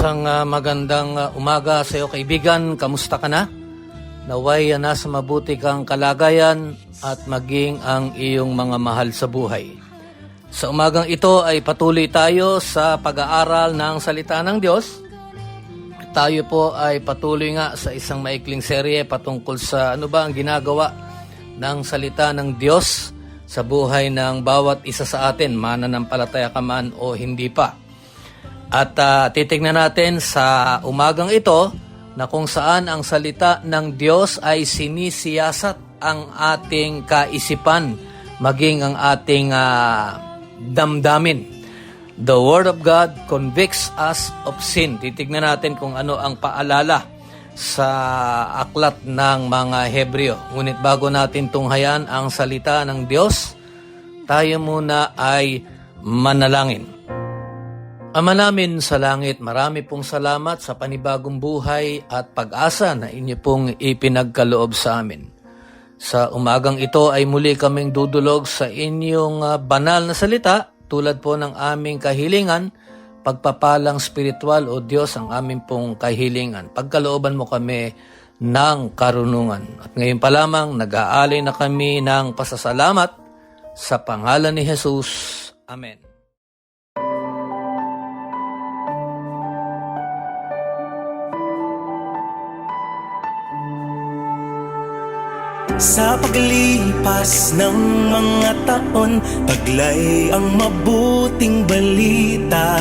Isang ah, magandang ah, umaga sa iyo kaibigan. Kamusta ka na? Naway ah, nasa mabuti kang kalagayan at maging ang iyong mga mahal sa buhay. Sa umagang ito ay patuloy tayo sa pag-aaral ng salita ng Diyos. Tayo po ay patuloy nga sa isang maikling serye patungkol sa ano ba ang ginagawa ng salita ng Diyos sa buhay ng bawat isa sa atin, mananampalataya ka man o hindi pa. At ah, titignan natin sa umagang ito na kung saan ang salita ng Diyos ay sinisiyasat ang ating kaisipan, maging ang ating ah, damdamin. The Word of God convicts us of sin. Titignan natin kung ano ang paalala sa aklat ng mga Hebreo. Ngunit bago natin tunghayan ang salita ng Diyos, tayo muna ay manalangin. Ama namin sa langit, marami pong salamat sa panibagong buhay at pag-asa na inyo pong ipinagkaloob sa amin. Sa umagang ito ay muli kaming dudulog sa inyong ah, banal na salita tulad po ng aming kahilingan, pagpapalang spiritual o Diyos ang aming pong kahilingan. Pagkalooban mo kami ng karunungan. At ngayon pa lamang nag-aalay na kami ng pasasalamat sa pangalan ni Jesus. Amen. Sa paglipas ng mga taon Taglay ang mabuting balita.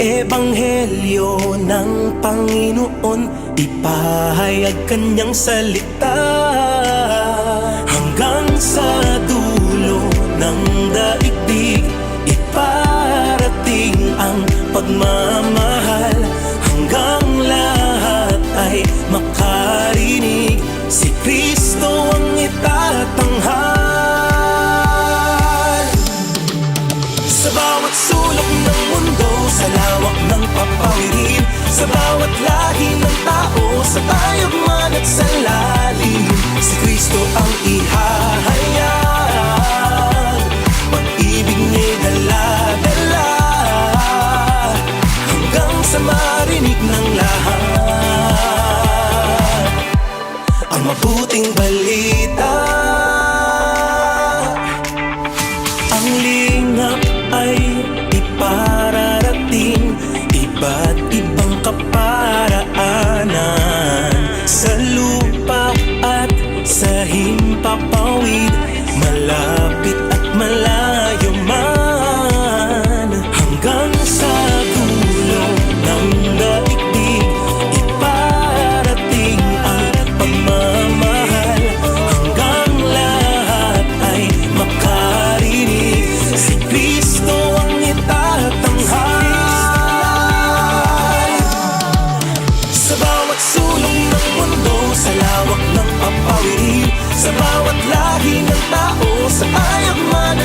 Ebanghelyo ng Panginoon Ipahayag kanyang salita. Hanggang sa dulo ng daigdig Iparating ang pagmamahal bawat lahi ng tao Sa tayagman at sa lalim Si Kristo ang ihahayag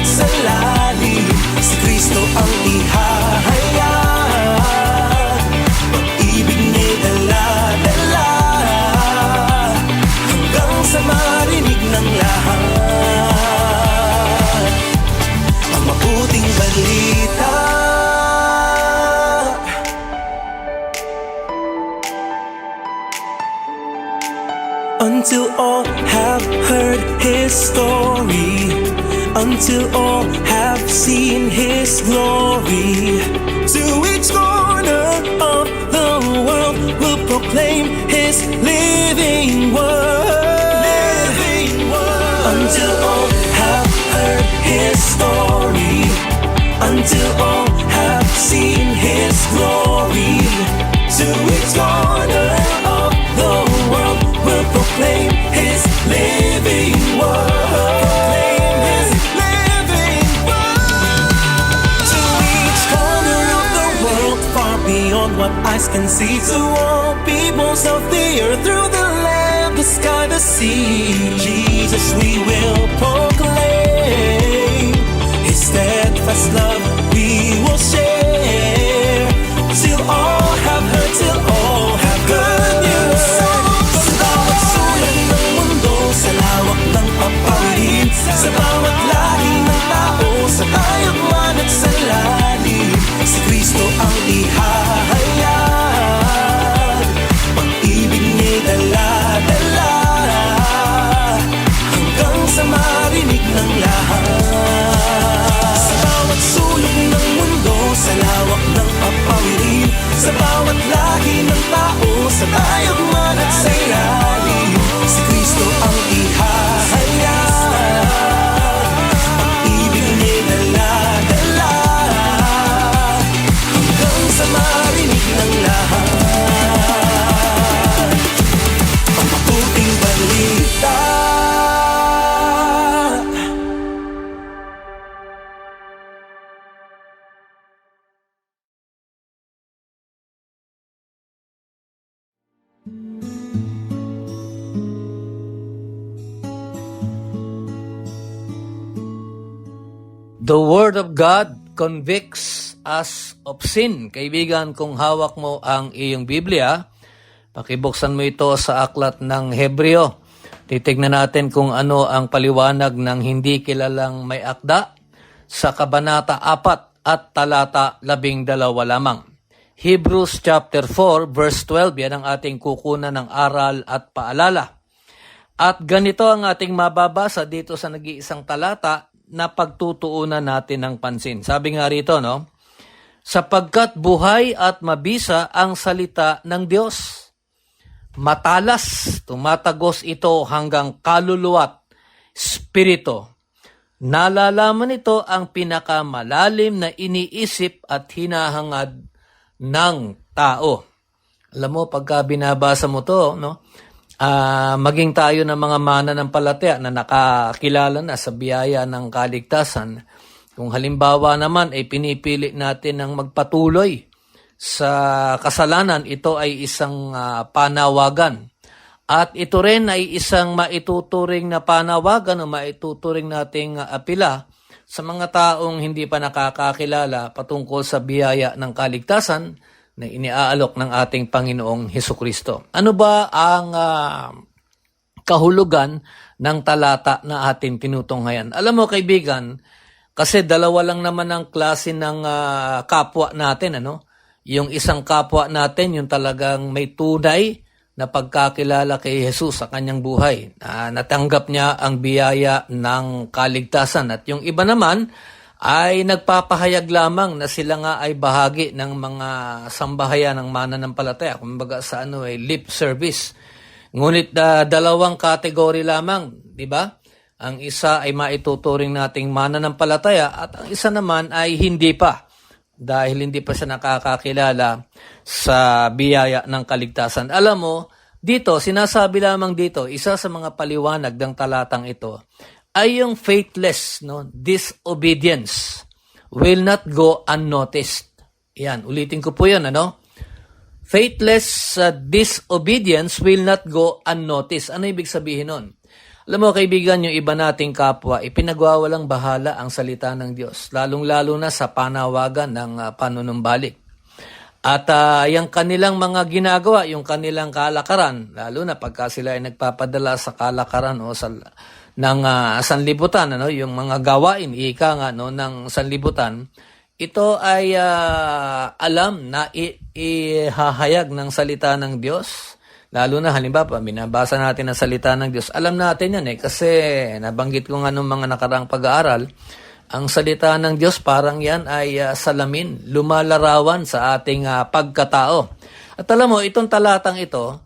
say until all have seen his glory. To each corner of the world will proclaim his living word. Living word. Until all have heard his story. Until all eyes can see. To all peoples of the earth, through the land, the sky, the sea. Jesus, we will proclaim His steadfast love The Word of God convicts us of sin. Kaibigan, kung hawak mo ang iyong Biblia, pakibuksan mo ito sa aklat ng Hebreo. Titignan natin kung ano ang paliwanag ng hindi kilalang may akda sa Kabanata 4 at talata 12 lamang. Hebrews chapter 4 verse 12, yan ang ating kukunan ng aral at paalala. At ganito ang ating mababasa dito sa nag-iisang talata na pagtutuunan natin ng pansin. Sabi nga rito, no? Sapagkat buhay at mabisa ang salita ng Diyos. Matalas, tumatagos ito hanggang kaluluwat, spirito. Nalalaman ito ang pinakamalalim na iniisip at hinahangad ng tao. Alam mo, pagka binabasa mo to, no? Ah, maging tayo ng mga mananampalataya na nakakilala na sa biyaya ng kaligtasan. Kung halimbawa naman ay pinipili natin ng magpatuloy sa kasalanan, ito ay isang ah, panawagan. At ito rin ay isang maituturing na panawagan o maituturing nating ah, apila sa mga taong hindi pa nakakakilala patungkol sa biyaya ng kaligtasan na iniaalok ng ating Panginoong Heso Kristo. Ano ba ang ah, kahulugan ng talata na ating tinutunghayan? Alam mo kaibigan, kasi dalawa lang naman ang klase ng ah, kapwa natin, ano? Yung isang kapwa natin, yung talagang may tunay na pagkakilala kay Jesus sa kanyang buhay. na natanggap niya ang biyaya ng kaligtasan. At yung iba naman ay nagpapahayag lamang na sila nga ay bahagi ng mga sambahayan ng mananampalataya. Kumbaga sa ano ay lip service. Ngunit ah, dalawang kategory lamang, di ba? Ang isa ay maituturing nating mananampalataya at ang isa naman ay hindi pa dahil hindi pa siya nakakakilala sa biyaya ng kaligtasan. Alam mo, dito, sinasabi lamang dito, isa sa mga paliwanag ng talatang ito ay yung faithless, no? disobedience will not go unnoticed. Yan, ulitin ko po yan, ano? Faithless uh, disobedience will not go unnoticed. Ano ibig sabihin nun? Alam mo, kaibigan, yung iba nating kapwa, ipinagwawalang bahala ang salita ng Diyos, lalong-lalo na sa panawagan ng uh, panunumbalik. At uh, yung kanilang mga ginagawa, yung kanilang kalakaran, lalo na pagka sila ay nagpapadala sa kalakaran o sa ng ah, sanlibutan, ano, yung mga gawain, ika nga no, ng sanlibutan, ito ay ah, alam na ihahayag ng salita ng Diyos. Lalo na halimbawa, binabasa natin ang salita ng Diyos. Alam natin yan eh, kasi nabanggit ko nga nung mga nakaraang pag-aaral, ang salita ng Diyos parang yan ay ah, salamin, lumalarawan sa ating ah, pagkatao. At alam mo, itong talatang ito,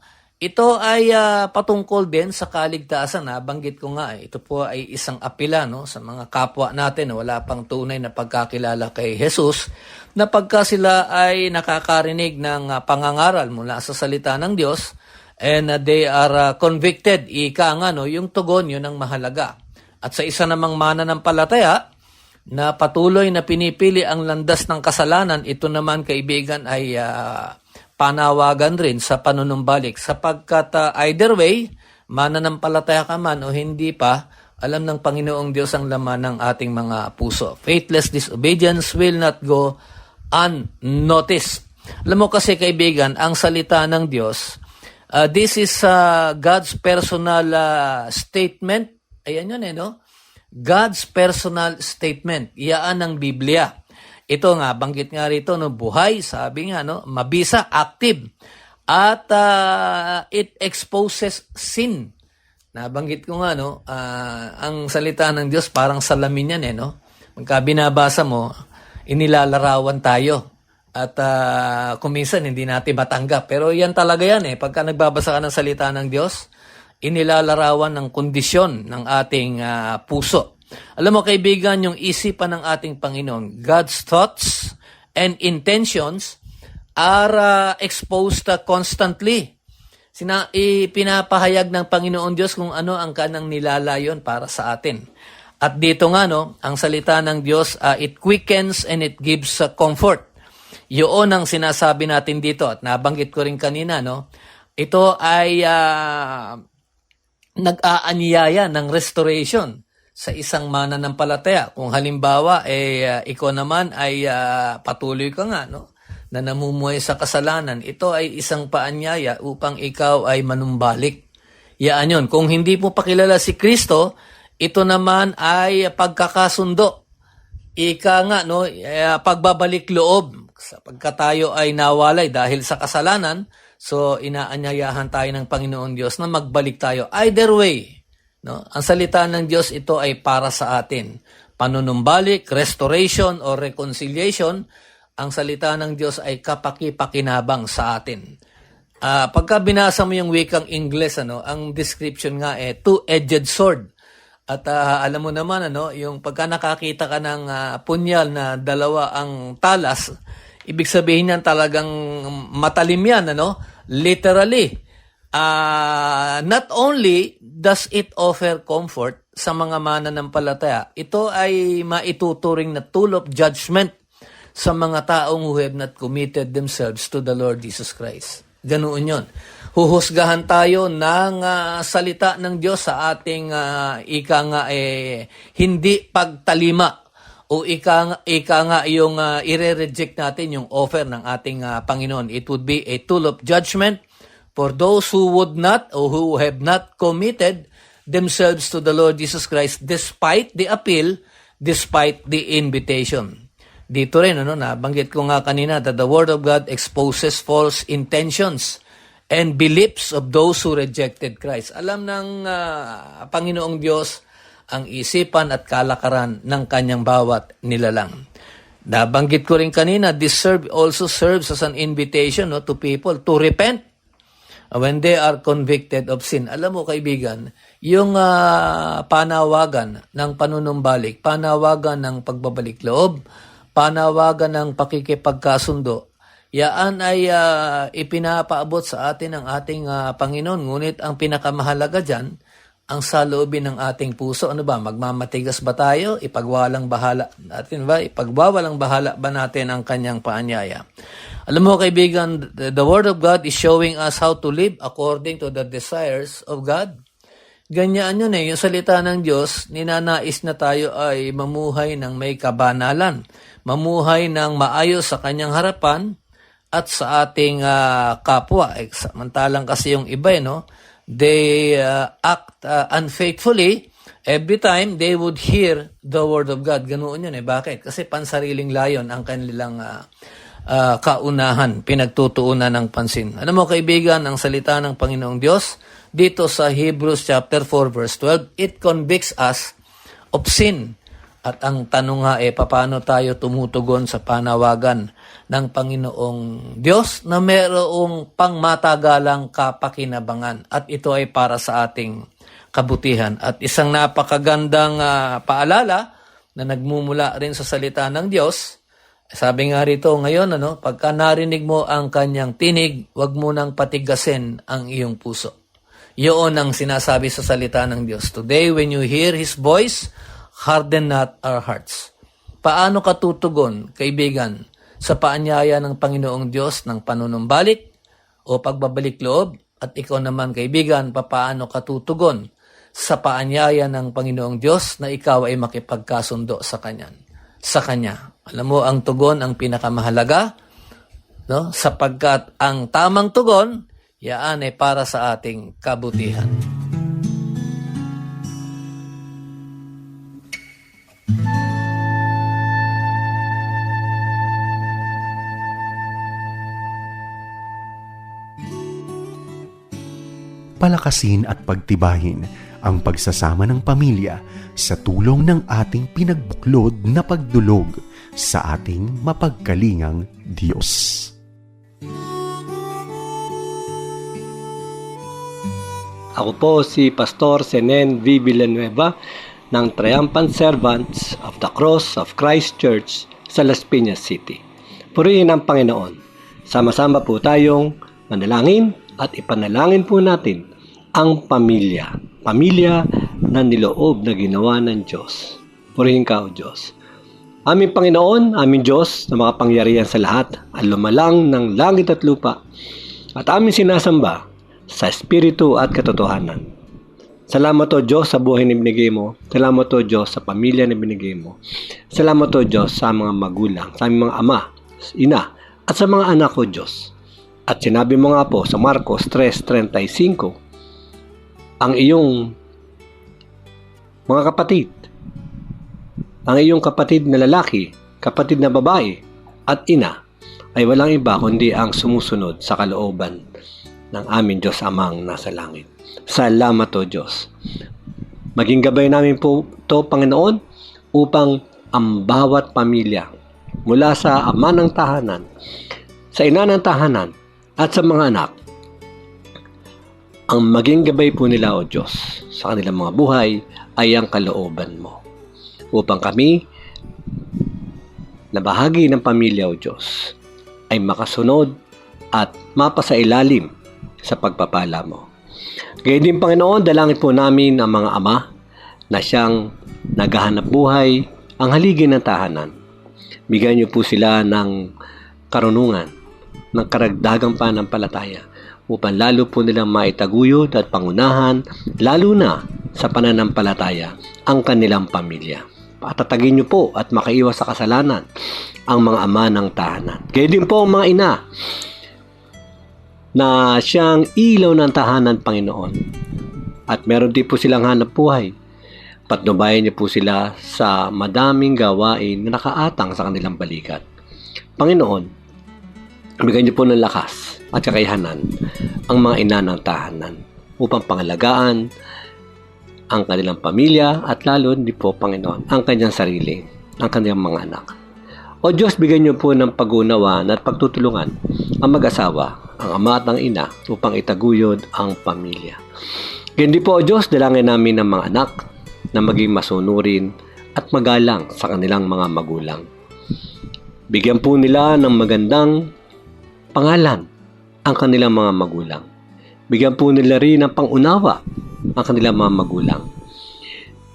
Ito ay ah, patungkol din sa kaligtasan. Nabanggit ko nga, eh, ito po ay isang apela no, sa mga kapwa natin na wala pang tunay na pagkakilala kay Jesus na pagka sila ay nakakarinig ng ah, pangangaral mula sa salita ng Diyos and ah, they are ah, convicted, ika nga, no, yung tugon yun ang mahalaga. At sa isa namang mananampalataya, na patuloy na pinipili ang landas ng kasalanan, ito naman kaibigan ay ah, panawagan rin sa panunumbalik sapagkat ah, either way, mananampalataya ka man o hindi pa, alam ng Panginoong Diyos ang laman ng ating mga puso. Faithless disobedience will not go unnoticed. Alam mo kasi kaibigan, ang salita ng Diyos, ah, this is ah, God's personal ah, statement. Ayan yun eh, no? God's personal statement. Iyaan ng Biblia. Ito nga, banggit nga rito, no, buhay, sabi nga, no, mabisa, active. At ah, it exposes sin. Nabanggit ko nga, no, ah, ang salita ng Diyos parang salamin yan, eh, no? Pagka binabasa mo, inilalarawan tayo. At ah, kung minsan hindi natin matanggap. Pero yan talaga yan eh. Pagka nagbabasa ka ng salita ng Diyos, inilalarawan ng kondisyon ng ating ah, puso. Alam mo kaibigan, yung isipan ng ating Panginoon, God's thoughts and intentions are ah, exposed ah, constantly. Sina, ipinapahayag ng Panginoon Diyos kung ano ang kanang nilalayon para sa atin. At dito nga, no, ang salita ng Diyos, ah, it quickens and it gives ah, comfort. Yun ang sinasabi natin dito at nabanggit ko rin kanina, no? Ito ay ah, nag-aanyaya ng restoration sa isang mananampalataya. Kung halimbawa, eh, ah, ikaw naman ay ah, patuloy ka nga, no? na namumuhay sa kasalanan, ito ay isang paanyaya upang ikaw ay manumbalik. Yaan yun. Kung hindi mo pakilala si Kristo, ito naman ay pagkakasundo. Ika nga, no, eh, pagbabalik loob. Sapagkat tayo ay nawalay dahil sa kasalanan, so inaanyayahan tayo ng Panginoon Diyos na magbalik tayo. Either way, no, ang salita ng Diyos ito ay para sa atin. Panunumbalik, restoration, or reconciliation, ang salita ng Diyos ay kapaki-pakinabang sa atin. Ah, pagka binasa mo yung wikang Ingles, ano, ang description nga eh, two-edged sword. At ah, alam mo naman, ano, yung pagka nakakita ka ng ah, punyal na dalawa ang talas, ibig sabihin yan talagang matalim yan, ano? Literally. Ah, not only does it offer comfort sa mga mananampalataya, ito ay maituturing na tool of judgment sa mga taong who have not committed themselves to the Lord Jesus Christ. Ganoon yon. Huhusgahan tayo ng ah, salita ng Diyos sa ating ah, ika nga eh, hindi pagtalima o ika, ika nga yung ah, ire-reject natin yung offer ng ating ah, Panginoon. It would be a tool of judgment for those who would not or who have not committed themselves to the Lord Jesus Christ despite the appeal, despite the invitation. Dito rin, ano, nabanggit ko nga kanina that the Word of God exposes false intentions and beliefs of those who rejected Christ. Alam ng ah, Panginoong Diyos ang isipan at kalakaran ng kanyang bawat nilalang. Nabanggit ko rin kanina, this serve also serves as an invitation no, to people to repent when they are convicted of sin. Alam mo kaibigan, yung ah, panawagan ng panunumbalik, panawagan ng pagbabalik loob, panawagan ng pakikipagkasundo, yaan ay ah, ipinapaabot sa atin ng ating ah, Panginoon. Ngunit ang pinakamahalaga dyan, ang saloobin ng ating puso. Ano ba, magmamatigas ba tayo? Ipagwalang bahala natin ba? Ipagwawalang bahala ba natin ang kanyang paanyaya? Alam mo kaibigan, the, Word of God is showing us how to live according to the desires of God. Ganyan yun eh, yung salita ng Diyos, ninanais na tayo ay mamuhay ng may kabanalan, mamuhay ng maayos sa kanyang harapan at sa ating ah, kapwa. Eh, samantalang kasi yung iba, eh, no? they ah, act ah, unfaithfully every time they would hear the word of God. Ganoon yun eh. Bakit? Kasi pansariling layon ang kanilang ah, ah, kaunahan, pinagtutuunan ng pansin. Alam mo kaibigan, ang salita ng Panginoong Diyos, dito sa Hebrews chapter 4 verse 12, it convicts us of sin At ang tanong nga eh, paano tayo tumutugon sa panawagan ng Panginoong Diyos na mayroong pangmatagalang kapakinabangan at ito ay para sa ating kabutihan. At isang napakagandang ah, paalala na nagmumula rin sa salita ng Diyos, sabi nga rito ngayon, ano, pagka narinig mo ang kanyang tinig, wag mo nang patigasin ang iyong puso. Yun ang sinasabi sa salita ng Diyos. Today, when you hear His voice, harden not our hearts. Paano ka tutugon, kaibigan, sa paanyaya ng Panginoong Diyos ng panunumbalik o pagbabalik loob? At ikaw naman, kaibigan, papaano ka tutugon sa paanyaya ng Panginoong Diyos na ikaw ay makipagkasundo sa Kanya? Sa Kanya. Alam mo, ang tugon ang pinakamahalaga, no? sapagkat ang tamang tugon, yaan ay para sa ating kabutihan. palakasin at pagtibayin ang pagsasama ng pamilya sa tulong ng ating pinagbuklod na pagdulog sa ating mapagkalingang Diyos. Ako po si Pastor Senen V. Villanueva ng Triumphant Servants of the Cross of Christ Church sa Las Piñas City. Purihin ang Panginoon. Sama-sama po tayong manalangin at ipanalangin po natin ang pamilya. Pamilya na niloob na ginawa ng Diyos. Purihin ka o Diyos. Aming Panginoon, aming Diyos na makapangyarihan sa lahat, ang lumalang ng langit at lupa, at aming sinasamba sa Espiritu at katotohanan. Salamat o Diyos sa buhay na binigay mo. Salamat o Diyos sa pamilya na binigay mo. Salamat o Diyos sa mga magulang, sa aming mga ama, ina, at sa mga anak ko Diyos. At sinabi mo nga po sa Marcos 3.35, ang iyong mga kapatid, ang iyong kapatid na lalaki, kapatid na babae, at ina, ay walang iba kundi ang sumusunod sa kalooban ng aming Diyos Amang nasa langit. Salamat o Diyos. Maging gabay namin po to Panginoon upang ang bawat pamilya mula sa ama ng tahanan, sa ina ng tahanan, at sa mga anak, ang maging gabay po nila o Diyos sa kanilang mga buhay ay ang kalooban mo. Upang kami na bahagi ng pamilya o Diyos ay makasunod at mapasailalim sa pagpapala mo. Gayun din Panginoon, dalangin po namin ang mga ama na siyang naghahanap buhay ang haligi ng tahanan. Bigyan niyo po sila ng karunungan, ng karagdagang pananampalataya upang lalo po nilang maitaguyod at pangunahan, lalo na sa pananampalataya, ang kanilang pamilya. Patatagin niyo po at makaiwas sa kasalanan ang mga ama ng tahanan. Gayun din po ang mga ina na siyang ilaw ng tahanan, Panginoon. At meron din po silang hanap buhay. Patnubayan niyo po sila sa madaming gawain na nakaatang sa kanilang balikat. Panginoon, bigyan niyo po ng lakas at kakayahanan ang mga ina ng tahanan upang pangalagaan ang kanilang pamilya at lalo hindi po, Panginoon, ang kanyang sarili, ang kanilang mga anak. O Diyos, bigyan niyo po ng pag-unawaan at pagtutulungan ang mag-asawa, ang ama at ang ina upang itaguyod ang pamilya. Hindi po, O Diyos, dalangin namin ng mga anak na maging masunurin at magalang sa kanilang mga magulang. Bigyan po nila ng magandang pangalan ang kanilang mga magulang. Bigyan po nila rin ng pangunawa ang kanilang mga magulang.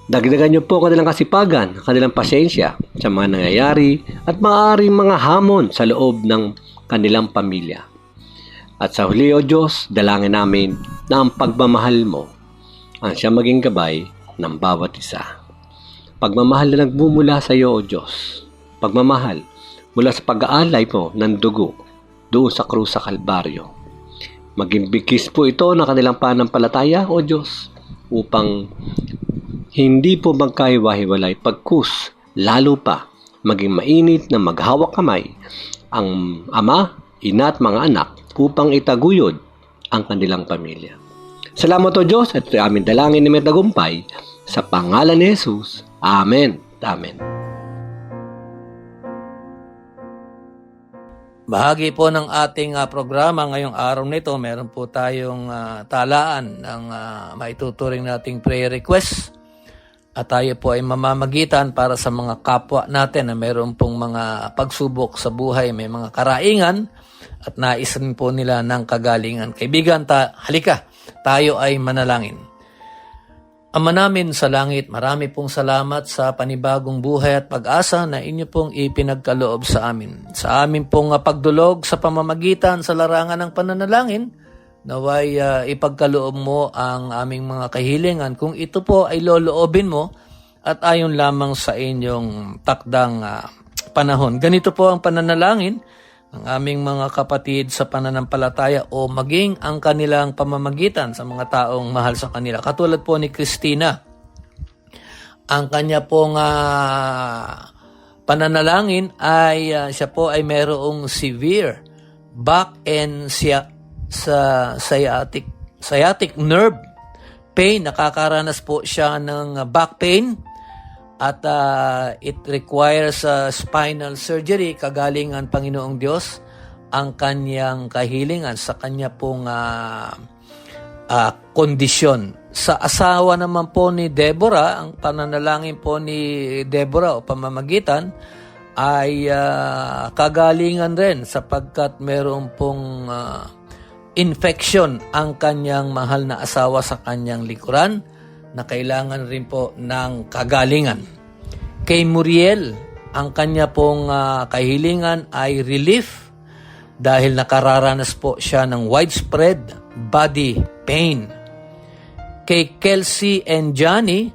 Dagdagan niyo po ang kanilang kasipagan, ang kanilang pasensya sa mga nangyayari at maaaring mga hamon sa loob ng kanilang pamilya. At sa huli, O Diyos, dalangin namin na ang pagmamahal mo ang siya maging gabay ng bawat isa. Pagmamahal na nagmumula sa iyo, O Diyos. Pagmamahal mula sa pag-aalay mo ng dugo doon sa krus sa Kalbaryo. Maging bigkis po ito ng kanilang panampalataya, O Diyos, upang hindi po magkahiwa-hiwalay pagkus, lalo pa maging mainit na maghawak kamay ang ama, ina at mga anak upang itaguyod ang kanilang pamilya. Salamat o Diyos at amin dalangin ni Metagumpay sa pangalan ni Jesus. Amen. Amen. Bahagi po ng ating ah, programa ngayong araw nito, meron po tayong ah, talaan ng ah, maituturing nating prayer request. At tayo po ay mamamagitan para sa mga kapwa natin na meron pong mga pagsubok sa buhay, may mga karaingan at nais rin po nila ng kagalingan. Kaibigan, ta halika, tayo ay manalangin. Ama namin sa langit, marami pong salamat sa panibagong buhay at pag-asa na inyo pong ipinagkaloob sa amin. Sa amin pong ah, pagdulog sa pamamagitan sa larangan ng pananalangin, naway ah, ipagkaloob mo ang aming mga kahilingan kung ito po ay loloobin mo at ayon lamang sa inyong takdang ah, panahon. Ganito po ang pananalangin ng aming mga kapatid sa pananampalataya o maging ang kanilang pamamagitan sa mga taong mahal sa kanila. Katulad po ni Christina, ang kanya pong ah, pananalangin ay ah, siya po ay mayroong severe back and sia, sa sciatic sciatic nerve pain nakakaranas po siya ng ah, back pain at ah, it requires ah, spinal surgery kagalingan Panginoong Diyos ang kanyang kahilingan sa kanya pong ah, ah, kondisyon. Sa asawa naman po ni Deborah, ang pananalangin po ni Deborah o pamamagitan ay ah, kagalingan rin sapagkat meron pong ah, infection ang kanyang mahal na asawa sa kanyang likuran na kailangan rin po ng kagalingan. Kay Muriel, ang kanya pong ah, kahilingan ay relief dahil nakararanas po siya ng widespread body pain. Kay Kelsey and Johnny,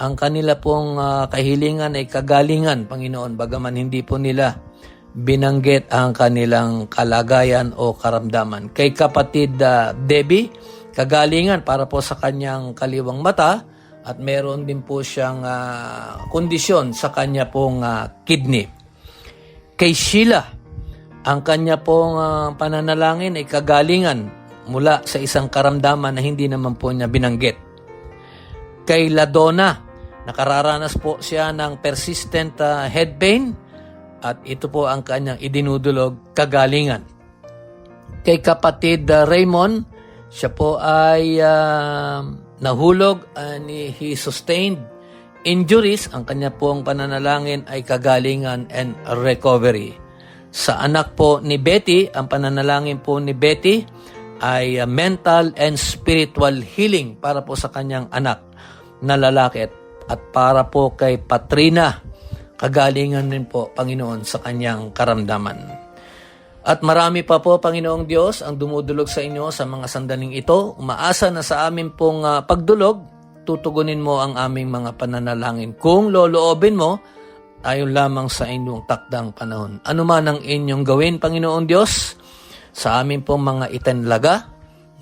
ang kanila pong ah, kahilingan ay kagalingan, Panginoon, bagaman hindi po nila binanggit ang kanilang kalagayan o karamdaman. Kay kapatid ah, Debbie, kagalingan para po sa kanyang kaliwang mata at meron din po siyang ah, kondisyon sa kanya pong ah, kidney. Kay Sheila, ang kanya pong ah, pananalangin ay kagalingan mula sa isang karamdaman na hindi naman po niya binanggit. Kay Ladona, nakararanas po siya ng persistent ah, head pain at ito po ang kanyang idinudulog kagalingan. Kay kapatid ah, Raymond, siya po ay ah, nahulog and he sustained injuries. Ang kanya pong pananalangin ay kagalingan and recovery. Sa anak po ni Betty, ang pananalangin po ni Betty ay uh, mental and spiritual healing para po sa kanyang anak na lalaki at, at para po kay Patrina, kagalingan rin po, Panginoon, sa kanyang karamdaman. At marami pa po, Panginoong Diyos, ang dumudulog sa inyo sa mga sandaling ito. Umaasa na sa amin pong ah, pagdulog, tutugunin mo ang aming mga pananalangin. Kung loloobin mo, ayon lamang sa inyong takdang panahon. Ano man ang inyong gawin, Panginoong Diyos, sa amin pong mga itinlaga,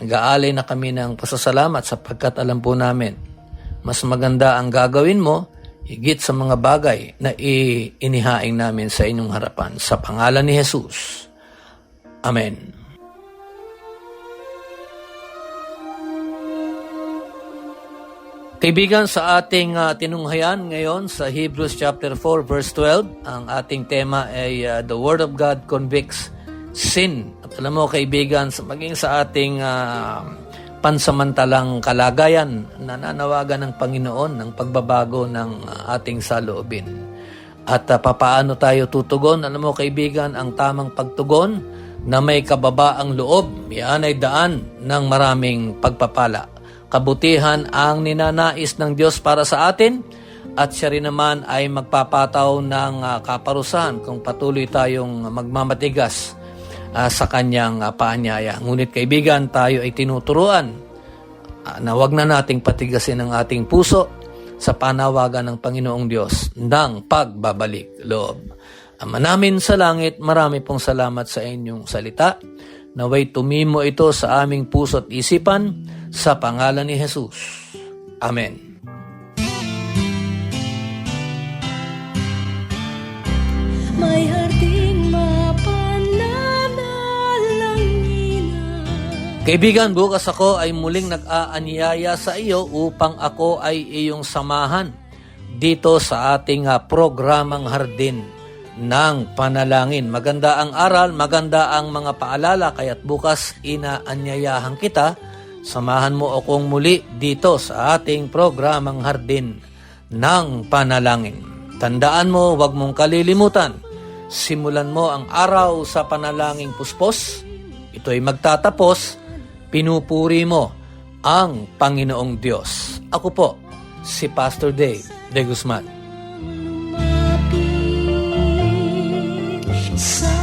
nag-aalay na kami ng pasasalamat sapagkat alam po namin, mas maganda ang gagawin mo, higit sa mga bagay na i- inihaing namin sa inyong harapan. Sa pangalan ni Jesus. Amen. Kaibigan, sa ating ah, tinunghayan ngayon sa Hebrews chapter 4 verse 12, ang ating tema ay ah, The Word of God convicts sin. At alam mo kaibigan, sa- maging sa ating ah, pansamantalang kalagayan, nananawagan ng Panginoon ng pagbabago ng ah, ating saloobin. At ah, papaano tayo tutugon? Alam mo kaibigan, ang tamang pagtugon na may kababaang loob, yan ay daan ng maraming pagpapala. Kabutihan ang ninanais ng Diyos para sa atin at siya rin naman ay magpapataw ng ah, kaparusahan kung patuloy tayong magmamatigas ah, sa kanyang ah, paanyaya. Ngunit kaibigan, tayo ay tinuturuan ah, na wag na nating patigasin ang ating puso sa panawagan ng Panginoong Diyos ng pagbabalik loob. Ama namin sa langit, marami pong salamat sa inyong salita. Naway tumimo ito sa aming puso at isipan sa pangalan ni Jesus. Amen. May harding Kaibigan, bukas ako ay muling nag-aanyaya sa iyo upang ako ay iyong samahan dito sa ating ah, programang Hardin ng Panalangin. Maganda ang aral, maganda ang mga paalala, kaya't bukas inaanyayahan kita. Samahan mo akong muli dito sa ating programang Hardin ng Panalangin. Tandaan mo, huwag mong kalilimutan. Simulan mo ang araw sa panalangin puspos. Ito'y magtatapos. Pinupuri mo ang Panginoong Diyos. Ako po, si Pastor Dave de Guzman. Lumapit sa